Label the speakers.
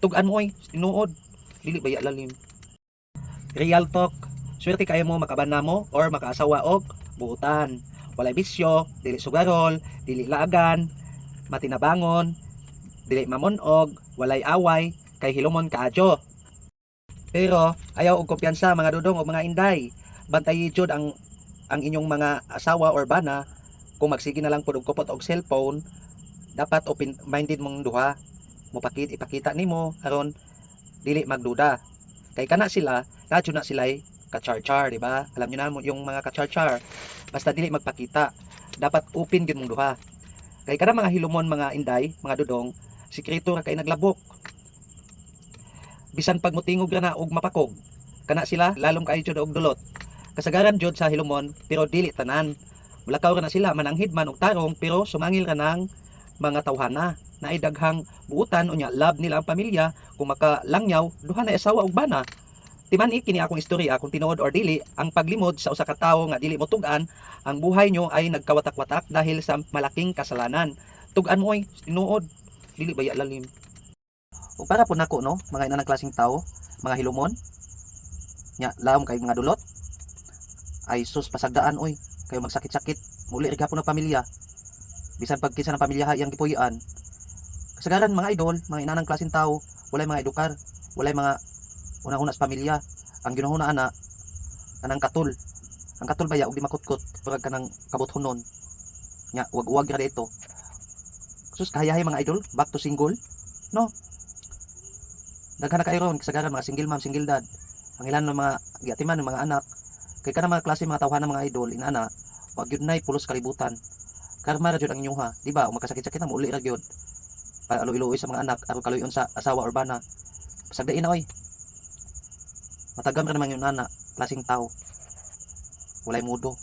Speaker 1: Tugan mo oy, tinuod. Dili ba lalim. Real talk. Swerte kaya mo makabana mo or makaasawa og buutan. Walay bisyo, dili sugarol, dili laagan, matinabangon, dili mamonog, walay away, kay hilomon kaadyo. Pero ayaw og kumpiyansa mga dudong o mga inday. Bantayi jud ang ang inyong mga asawa or bana kung magsige na lang pud og kupot og cellphone dapat open minded mong duha mupakit ipakita nimo aron dili magduda. Kay kana sila nadyo na sila ka-char-char di ba? Alam niyo na mo yung mga ka-char-char basta dili magpakita dapat open gyud mong duha. Kay kada mga hilumon mga inday mga dudong sikreto ra kay naglabok. Bisan pag mutingog ra na og mapakog kana sila lalong kayo jud og dulot. Kasagaran jud sa hilumon pero dili tanan. Mulakaw ra na sila mananghid man og tarong pero sumangil ra ng mga tawhana na daghang buutan unya love nila ang pamilya kung makalangyaw duha na asawa ug bana. Timan kini akong istorya kung tinuod or dili ang paglimod sa usa ka tawo nga dili mo tugan ang buhay nyo ay nagkawatak-watak dahil sa malaking kasalanan. Tugan mo oy tinuod. Dili baya lalim? O para po nako no? Mga inanang klaseng tao mga hilumon nya laom kay mga dulot. Ay sus pasagdaan oy. Kayo magsakit-sakit. Muli rig hapon ang pamilya. Bisan pag kinsa ng pamilya iyang gipuy-an kasagaran mga idol mga inanang klaseng tao walay mga edukar walay mga unang-una sa pamilya. Ang ginuhuna ana kanang katul. Ang katul baya og di makutkot purag kanang kabuthonon nya wag-wag ra dito. Sus kahayahay mga idol back to single no? Daghan na kayo ron kasagaran mga single mom single dad. Ang ilan ng mga giatiman ng mga anak. Kay kana mga klase mga tawhan ng mga idol inana wag yun nay pulos kalibutan. Karma ra jud ang inyong ha. Di ba o magkasakit-sakit na uli ra gyud para alo-iloy sa mga anak aron kaluyon sa asawa or bana. Pasagdain na oy. Matagam ra naman yung nana klaseng tao. Walay mudo